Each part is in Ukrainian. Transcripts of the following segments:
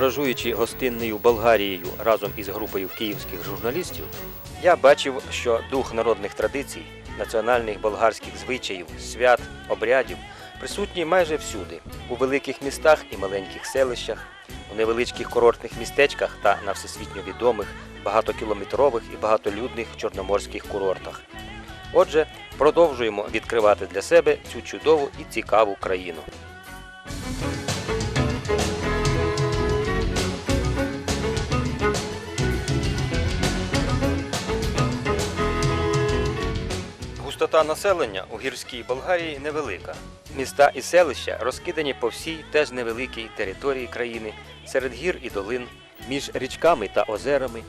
Подорожуючи гостинною Болгарією разом із групою київських журналістів, я бачив, що дух народних традицій, національних болгарських звичаїв, свят, обрядів присутній майже всюди, у великих містах і маленьких селищах, у невеличких курортних містечках та на всесвітньо відомих багатокілометрових і багатолюдних чорноморських курортах. Отже, продовжуємо відкривати для себе цю чудову і цікаву країну. Густота населення у гірській Болгарії невелика. Міста і селища розкидані по всій теж невеликій території країни, серед гір і долин, між річками та озерами.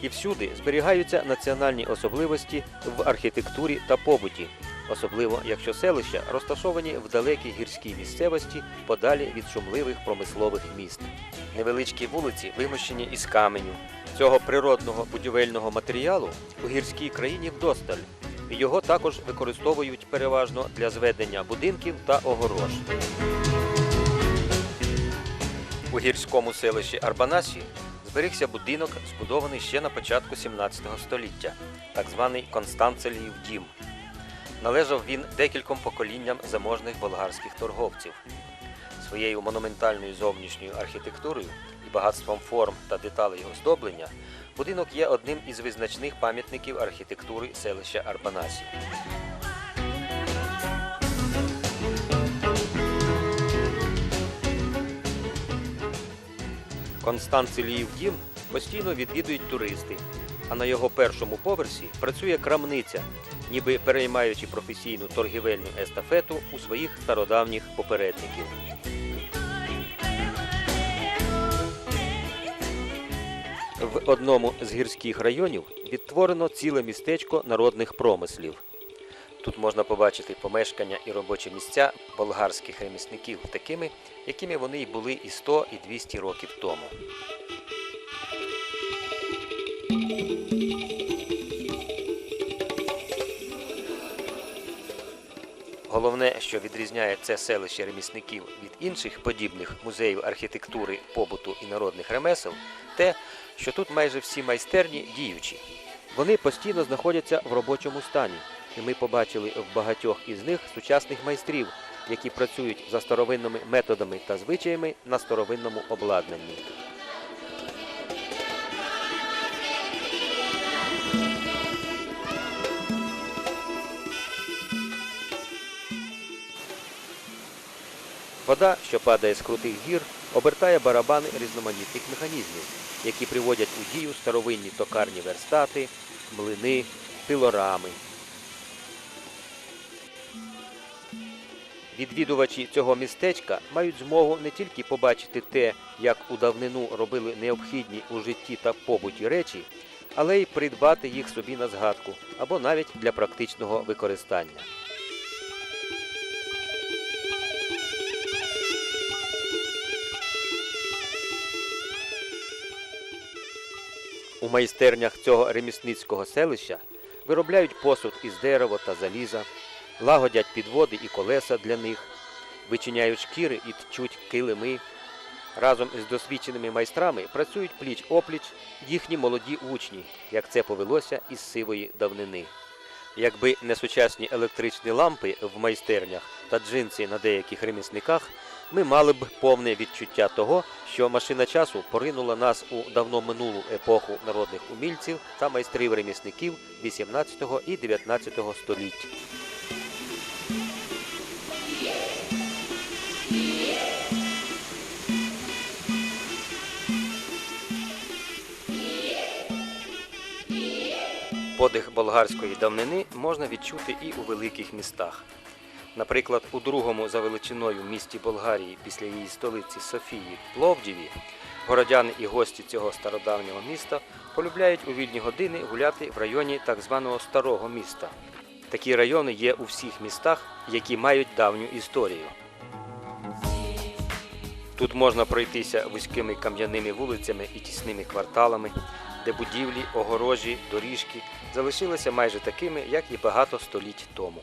І всюди зберігаються національні особливості в архітектурі та побуті, особливо якщо селища розташовані в далекій гірській місцевості подалі від шумливих промислових міст. Невеличкі вулиці вимощені із каменю. Цього природного будівельного матеріалу у гірській країні вдосталь. Його також використовують переважно для зведення будинків та огорож. У гірському селищі Арбанасі зберігся будинок, збудований ще на початку 17 століття, так званий Констанцеліїв дім. Належав він декільком поколінням заможних болгарських торговців. Своєю монументальною зовнішньою архітектурою і багатством форм та деталей оздоблення будинок є одним із визначних пам'ятників архітектури селища Арбанасі. Констанциліїв дім постійно відвідують туристи, а на його першому поверсі працює крамниця, ніби переймаючи професійну торгівельну естафету у своїх стародавніх попередників. В одному з гірських районів відтворено ціле містечко народних промислів. Тут можна побачити помешкання і робочі місця болгарських ремісників такими, якими вони й були і 100, і 200 років тому. Головне, що відрізняє це селище ремісників від інших подібних музеїв архітектури, побуту і народних ремесел, те, що тут майже всі майстерні діючі. Вони постійно знаходяться в робочому стані, і ми побачили в багатьох із них сучасних майстрів, які працюють за старовинними методами та звичаями на старовинному обладнанні. Вода, що падає з крутих гір, обертає барабани різноманітних механізмів, які приводять у дію старовинні токарні верстати, млини, пилорами. Відвідувачі цього містечка мають змогу не тільки побачити те, як у давнину робили необхідні у житті та побуті речі, але й придбати їх собі на згадку або навіть для практичного використання. У майстернях цього ремісницького селища виробляють посуд із дерева та заліза, лагодять підводи і колеса для них, вичиняють шкіри і тчуть килими. Разом із досвідченими майстрами працюють пліч опліч їхні молоді учні, як це повелося із сивої давнини. Якби не сучасні електричні лампи в майстернях та джинси на деяких ремісниках, ми мали б повне відчуття того, що машина часу поринула нас у давно минулу епоху народних умільців та майстрів ремісників 18 і 19 століть. Подих болгарської давнини можна відчути і у великих містах. Наприклад, у другому за величиною місті Болгарії після її столиці Софії Пловдіві городяни і гості цього стародавнього міста полюбляють у вільні години гуляти в районі так званого старого міста. Такі райони є у всіх містах, які мають давню історію. Тут можна пройтися вузькими кам'яними вулицями і тісними кварталами, де будівлі, огорожі, доріжки залишилися майже такими, як і багато століть тому.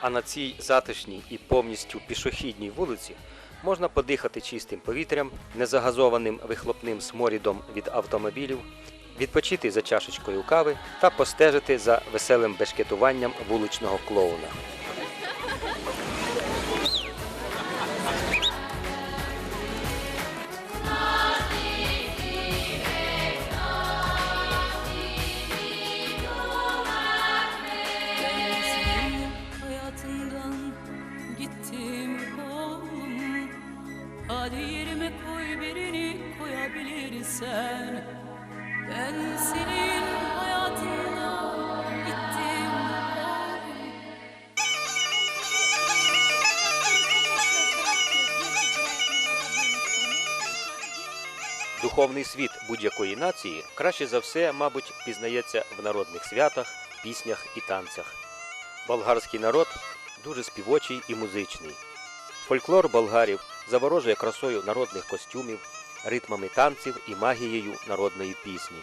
А на цій затишній і повністю пішохідній вулиці можна подихати чистим повітрям, незагазованим вихлопним сморідом від автомобілів, відпочити за чашечкою кави та постежити за веселим бешкетуванням вуличного клоуна. Духовний світ будь-якої нації краще за все, мабуть, пізнається в народних святах, піснях і танцях. Болгарський народ дуже співочий і музичний. Фольклор болгарів заворожує красою народних костюмів, ритмами танців і магією народної пісні.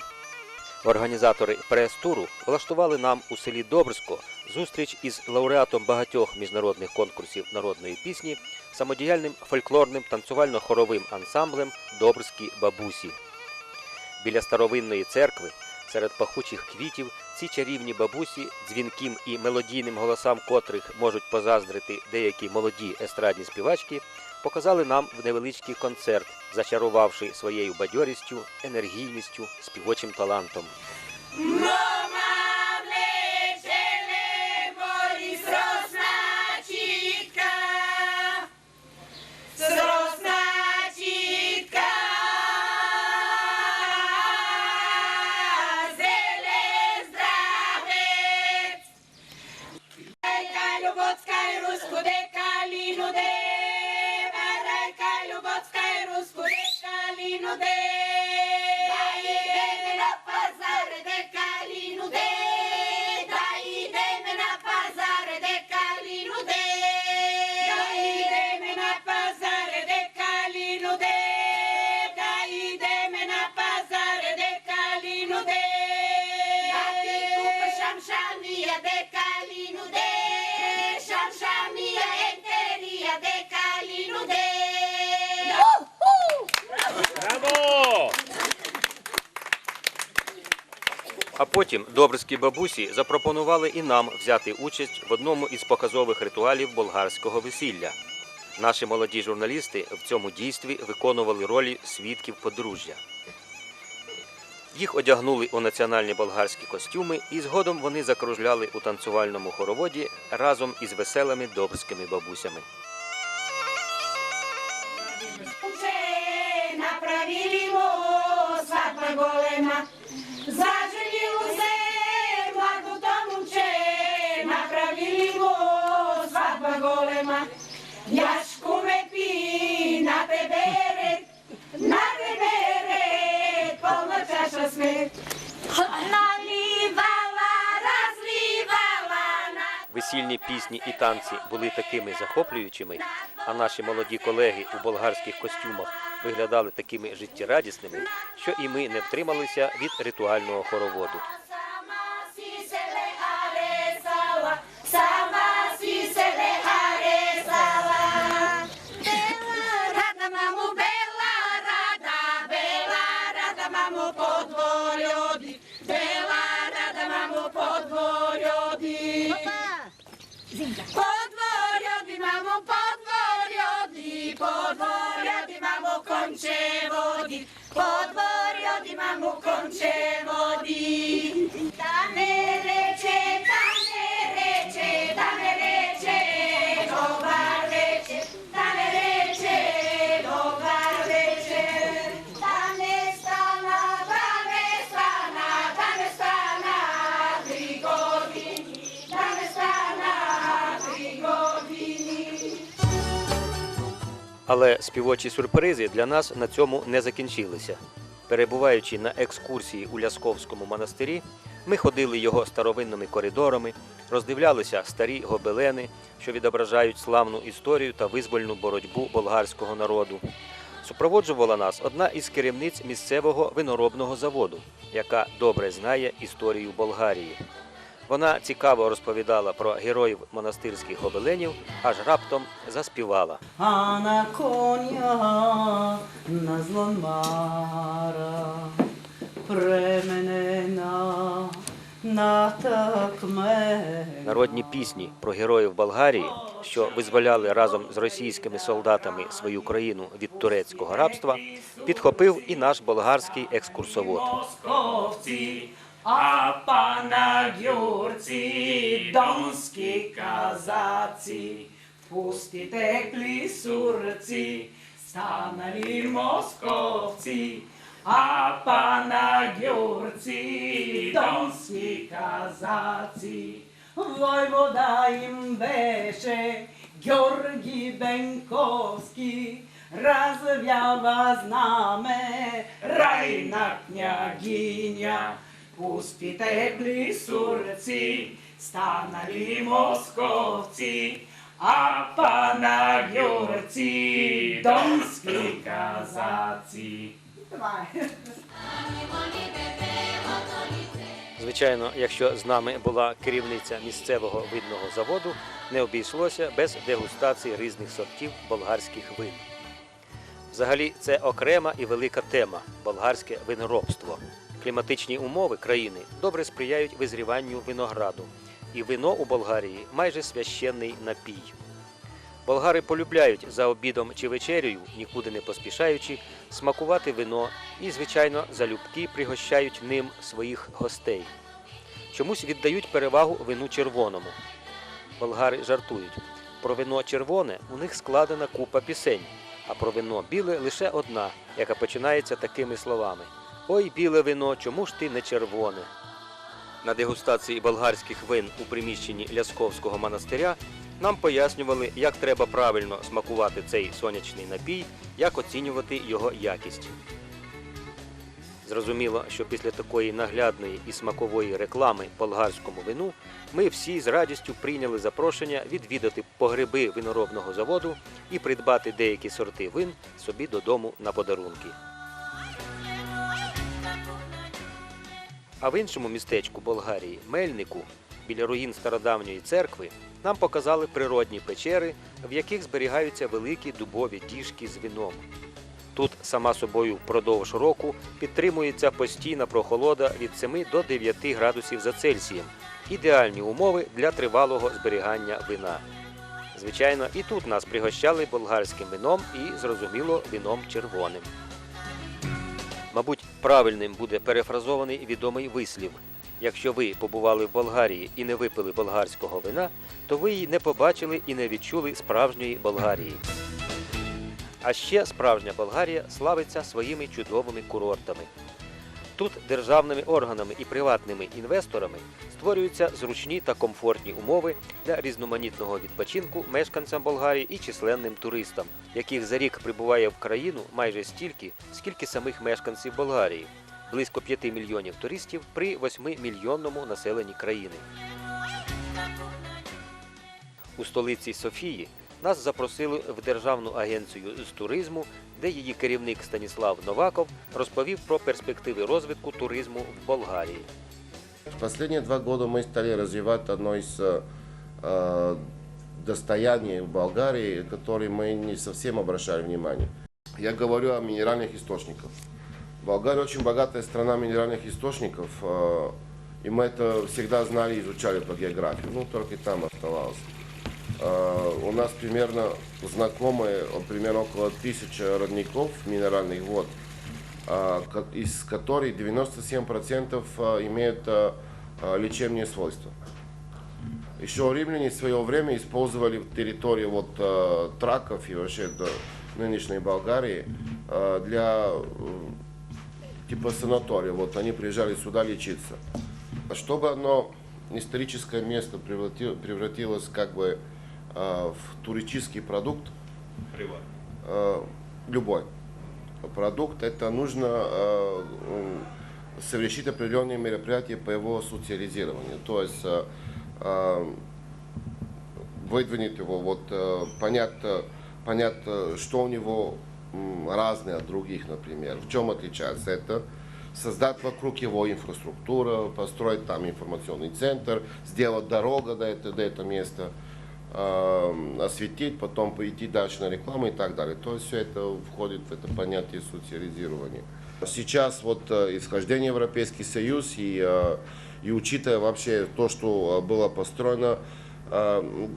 Організатори прес-туру влаштували нам у селі Добрсько зустріч із лауреатом багатьох міжнародних конкурсів народної пісні, самодіяльним фольклорним танцювально-хоровим ансамблем Добрські бабусі. Біля старовинної церкви, серед пахучих квітів, ці чарівні бабусі, дзвінким і мелодійним голосам котрих можуть позаздрити деякі молоді естрадні співачки, показали нам в невеличкий концерт, зачарувавши своєю бадьорістю, енергійністю, співочим талантом. Каліну, де Да йдемо на базар, де каліну, де Да йдемо на базар, де каліну, де Да йдемо на базар, де каліну, де Да йдемо на базар, де каліну, де Да ти купиш шамшамія, де каліну, де Шамшамія, ентерія, де каліну, де А потім добрські бабусі запропонували і нам взяти участь в одному із показових ритуалів болгарського весілля. Наші молоді журналісти в цьому дійстві виконували ролі свідків подружжя. Їх одягнули у національні болгарські костюми, і згодом вони закружляли у танцювальному хороводі разом із веселими добрськими бабусями. Че направили голема. Весільні пісні і танці були такими захоплюючими, а наші молоді колеги у болгарських костюмах виглядали такими життєрадісними, що і ми не втрималися від ритуального хороводу. Se podvorio di mamu končevodi, podvorio di mamu končevodi. Ta ne rečeta Але співочі сюрпризи для нас на цьому не закінчилися. Перебуваючи на екскурсії у Лясковському монастирі, ми ходили його старовинними коридорами, роздивлялися старі гобелени, що відображають славну історію та визвольну боротьбу болгарського народу. Супроводжувала нас одна із керівниць місцевого виноробного заводу, яка добре знає історію Болгарії. Вона цікаво розповідала про героїв монастирських обеленів, аж раптом заспівала. А на коня на зломара пременена на так мене. Народні пісні про героїв Болгарії, що визволяли разом з російськими солдатами свою країну від турецького рабства, підхопив і наш болгарський екскурсовод. Московці, а панагюрці, донські казаці, пустите клісурці, станали московці, а панагюрці, донські казаці. Войвода їм беше Георгій Бенковський, розвява знаме, райна княгиня. Пустите плісурці, станали московці, а панагюрці, донські казаці. Звичайно, якщо з нами була керівниця місцевого винного заводу, не обійшлося без дегустації різних сортів болгарських вин. Взагалі, це окрема і велика тема болгарське виноробство. Кліматичні умови країни добре сприяють визріванню винограду, і вино у Болгарії майже священний напій. Болгари полюбляють за обідом чи вечерею, нікуди не поспішаючи, смакувати вино і, звичайно, залюбки пригощають ним своїх гостей. Чомусь віддають перевагу вину червоному. Болгари жартують. Про вино червоне у них складена купа пісень, а про вино біле лише одна, яка починається такими словами: Ой, біле вино, чому ж ти не червоне? На дегустації болгарських вин у приміщенні Лясковського монастиря нам пояснювали, як треба правильно смакувати цей сонячний напій, як оцінювати його якість. Зрозуміло, що після такої наглядної і смакової реклами болгарському вину ми всі з радістю прийняли запрошення відвідати погреби виноробного заводу і придбати деякі сорти вин собі додому на подарунки. А в іншому містечку Болгарії, Мельнику, біля руїн стародавньої церкви, нам показали природні печери, в яких зберігаються великі дубові діжки з вином. Тут сама собою впродовж року підтримується постійна прохолода від 7 до 9 градусів за Цельсієм. Ідеальні умови для тривалого зберігання вина. Звичайно, і тут нас пригощали болгарським вином і, зрозуміло, вином червоним. Мабуть, правильним буде перефразований відомий вислів. Якщо ви побували в Болгарії і не випили болгарського вина, то ви її не побачили і не відчули справжньої Болгарії. А ще справжня Болгарія славиться своїми чудовими курортами. Тут державними органами і приватними інвесторами створюються зручні та комфортні умови для різноманітного відпочинку мешканцям Болгарії і численним туристам, яких за рік прибуває в країну майже стільки, скільки самих мешканців Болгарії близько 5 мільйонів туристів при 8-мільйонному населенні країни. У столиці Софії нас запросили в Державну агенцію з туризму, де її керівник Станіслав Новаков розповів про перспективи розвитку туризму в Болгарії. В последние два года мы стали развивать одно из э, э, достояний Болгарии, которое мы не совсем обращали внимание. Я говорю о минеральных источниках. Болгария очень богатая страна минеральных источников, э, и мы это всегда знали и изучали по географии, ну только там оставалось. Э, у нас примерно знакомые, примерно около тысячи родников минеральных вод, ко- из которых 97% а, имеют лечебные свойства. Еще римляне в свое время использовали территорию вот, траков и вообще до нынешней Болгарии для э, типа санатория. Вот они приезжали сюда лечиться. Чтобы оно историческое место преврати- превратилось как бы в туристический продукт, э, любой. Продукт, это нужно э, совершить определенные мероприятия по его социализированию. То есть э, э, выдвинуть его, вот, э, понять, э, понять, э, что у него разное от других, например, в чем отличается это. создать вокруг его инфраструктуру, построить там информационный центр, сделать дорогу до, это, до этого места, э, осветить, потом пойти дальше на рекламу и так далее. То есть все это входит в это понятие социализирования. Сейчас вот э, исхождение Европейский Союз и, э, и учитывая вообще то, что э, было построено,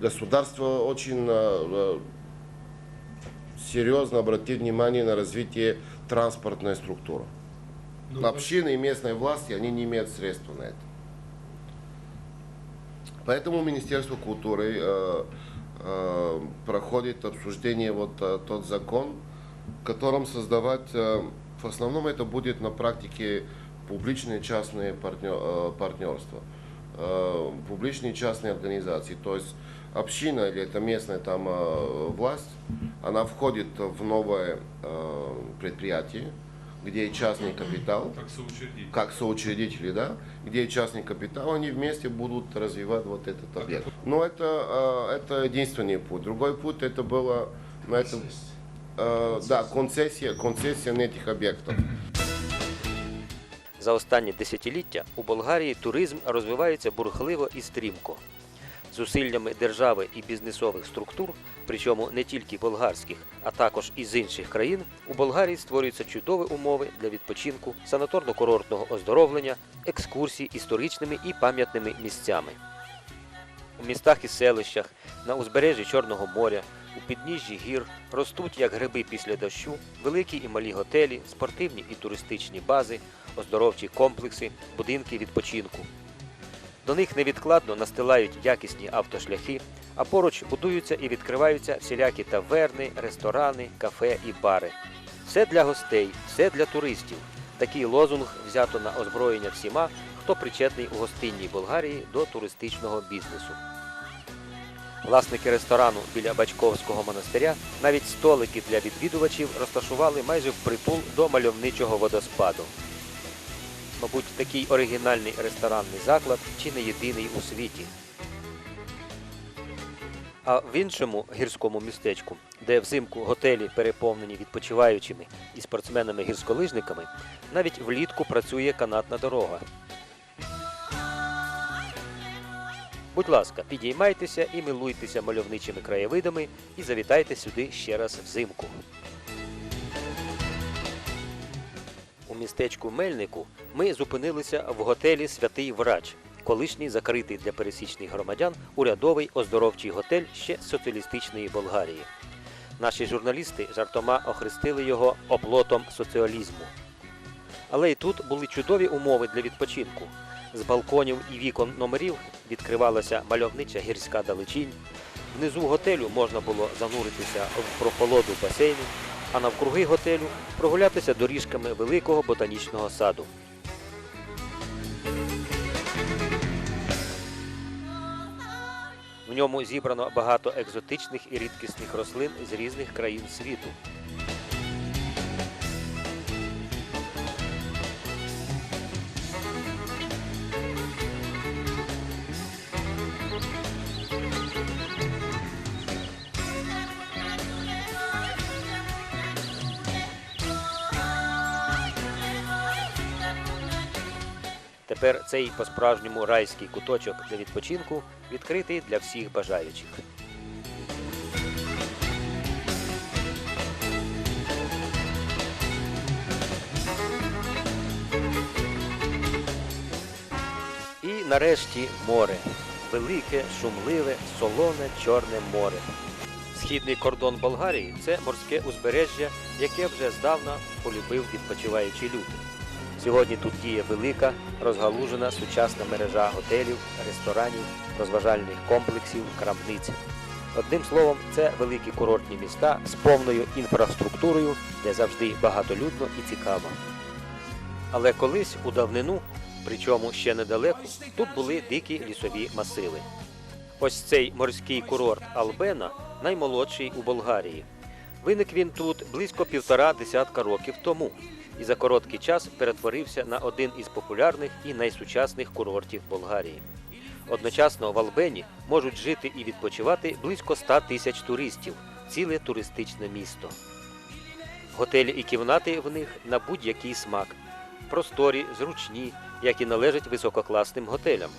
государство очень серьезно обратит внимание на развитие транспортной структуры. Общины и местные власти, они не имеют средств на это. Поэтому Министерство культуры э, э, проходит обсуждение вот э, тот закон, в котором создавать, э, в основном это будет на практике публичные и частные партнер, э, партнерства, э, публичные и частные организации. То есть община или это местная там э, власть, она входит в новое э, предприятие, где и частный капитал, Как соучредитель. как соучредители, да, где и частный капитал, они вместе будут развивать вот этот объект. Но это, э, это единственный путь. Другой путь это было, ну, это, э, да, концессия, концессия на этих объектов. За останні десятиліття у Болгарії туризм розвивається бурхливо і стрімко. Зусиллями держави і бізнесових структур, причому не тільки болгарських, а також із інших країн, у Болгарії створюються чудові умови для відпочинку, санаторно-курортного оздоровлення, екскурсій історичними і пам'ятними місцями. У містах і селищах, на узбережжі Чорного моря, у підніжжі гір ростуть як гриби після дощу, великі і малі готелі, спортивні і туристичні бази, оздоровчі комплекси, будинки відпочинку. До них невідкладно настилають якісні автошляхи, а поруч будуються і відкриваються всілякі таверни, ресторани, кафе і бари. Все для гостей, все для туристів. Такий лозунг взято на озброєння всіма, хто причетний у гостинній Болгарії до туристичного бізнесу. Власники ресторану біля Бачковського монастиря навіть столики для відвідувачів розташували майже впритул до мальовничого водоспаду. Мабуть, такий оригінальний ресторанний заклад чи не єдиний у світі. А в іншому гірському містечку, де взимку готелі переповнені відпочиваючими і спортсменами-гірськолижниками, навіть влітку працює канатна дорога. Будь ласка, підіймайтеся і милуйтеся мальовничими краєвидами і завітайте сюди ще раз взимку. У містечку Мельнику ми зупинилися в готелі Святий Врач, колишній закритий для пересічних громадян урядовий оздоровчий готель ще соціалістичної Болгарії. Наші журналісти жартома охрестили його оплотом соціалізму. Але й тут були чудові умови для відпочинку. З балконів і вікон номерів відкривалася мальовнича гірська далечінь. Внизу готелю можна було зануритися в прохолоду басейну, а навкруги готелю прогулятися доріжками великого ботанічного саду. В ньому зібрано багато екзотичних і рідкісних рослин з різних країн світу. Тепер цей по-справжньому райський куточок для відпочинку відкритий для всіх бажаючих. І нарешті море. Велике, шумливе, солоне Чорне море. Східний кордон Болгарії це морське узбережжя, яке вже здавна полюбив відпочиваючий люд. Сьогодні тут діє велика, розгалужена сучасна мережа готелів, ресторанів, розважальних комплексів, крамниць. Одним словом, це великі курортні міста з повною інфраструктурою, де завжди багатолюдно і цікаво. Але колись у давнину, причому ще недалеко, тут були дикі лісові масиви. Ось цей морський курорт Албена наймолодший у Болгарії. Виник він тут близько півтора десятка років тому і за короткий час перетворився на один із популярних і найсучасних курортів Болгарії. Одночасно в Албені можуть жити і відпочивати близько 100 тисяч туристів, ціле туристичне місто. Готелі і кімнати в них на будь-який смак. просторі, зручні, як і належить висококласним готелям.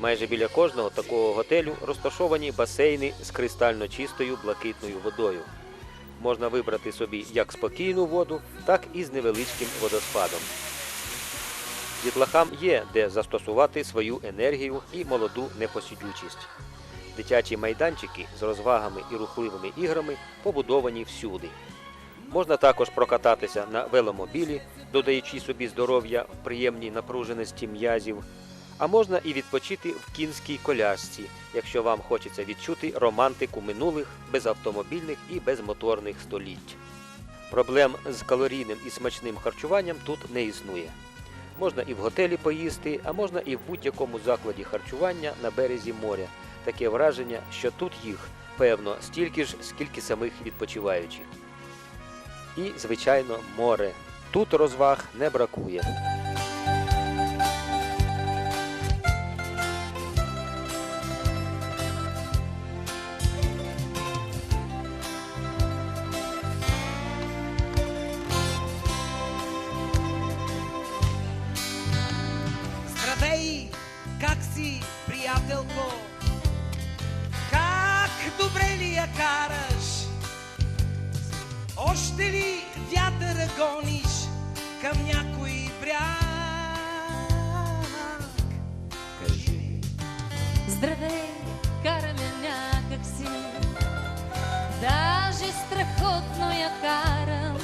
Майже біля кожного такого готелю розташовані басейни з кристально чистою блакитною водою. Можна вибрати собі як спокійну воду, так і з невеличким водоспадом. Дітлахам є де застосувати свою енергію і молоду непосідючість. Дитячі майданчики з розвагами і рухливими іграми побудовані всюди. Можна також прокататися на веломобілі, додаючи собі здоров'я в приємній напруженості м'язів, а можна і відпочити в кінській колясці, якщо вам хочеться відчути романтику минулих безавтомобільних і безмоторних століть. Проблем з калорійним і смачним харчуванням тут не існує. Можна і в готелі поїсти, а можна і в будь-якому закладі харчування на березі моря. Таке враження, що тут їх, певно, стільки ж, скільки самих відпочиваючих. І, звичайно, море. Тут розваг не бракує. Още ли вятъра гониш към някой бряг? Кажи. Здравей, караме някак си Даже страхотно я карам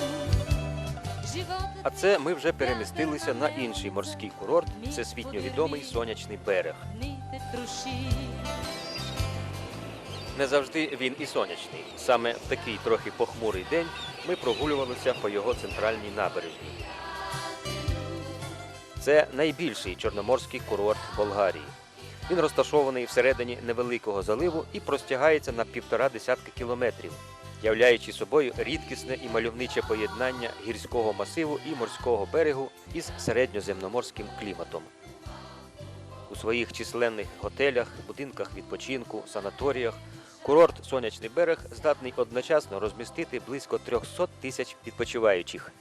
А це ми вже перемістилися на інший морський курорт, всесвітньо відомий сонячний берег. Не завжди він і сонячний. Саме в такий трохи похмурий день ми прогулювалися по його центральній набережній. Це найбільший чорноморський курорт Болгарії. Він розташований всередині невеликого заливу і простягається на півтора десятка кілометрів, являючи собою рідкісне і мальовниче поєднання гірського масиву і морського берегу із середньоземноморським кліматом. У своїх численних готелях, будинках відпочинку, санаторіях курорт Сонячний берег здатний одночасно розмістити близько 300 тисяч відпочиваючих.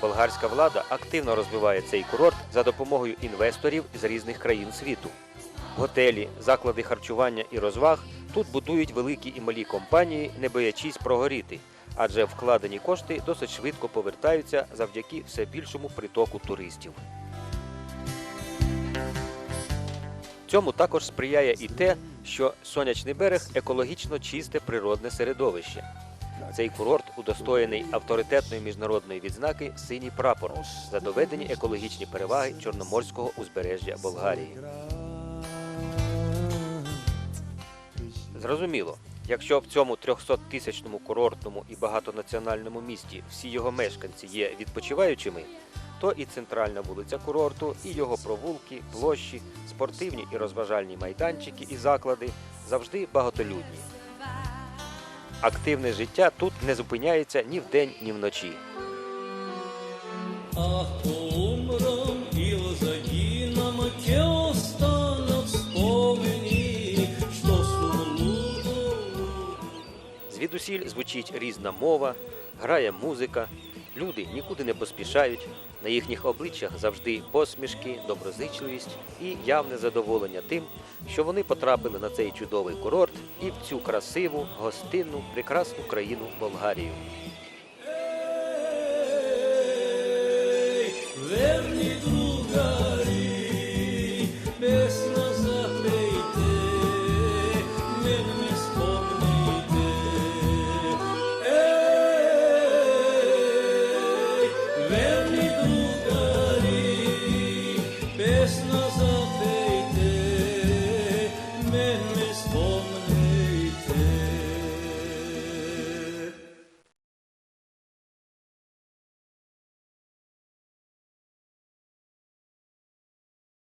Болгарська влада активно розвиває цей курорт за допомогою інвесторів з різних країн світу. Готелі, заклади харчування і розваг тут будують великі і малі компанії, не боячись прогоріти, адже вкладені кошти досить швидко повертаються завдяки все більшому притоку туристів. Цьому також сприяє і те, що сонячний берег екологічно чисте природне середовище. Цей курорт удостоєний авторитетної міжнародної відзнаки Синій прапор за доведені екологічні переваги Чорноморського узбережжя Болгарії. Зрозуміло, якщо в цьому 300-тисячному курортному і багатонаціональному місті всі його мешканці є відпочиваючими, то і центральна вулиця курорту, і його провулки, площі, спортивні і розважальні майданчики і заклади завжди багатолюдні. Активне життя тут не зупиняється ні вдень, ні вночі. Звідусіль звучить різна мова, грає музика, люди нікуди не поспішають. На їхніх обличчях завжди посмішки, доброзичливість і явне задоволення тим, що вони потрапили на цей чудовий курорт і в цю красиву, гостинну, прекрасну країну Verni drugi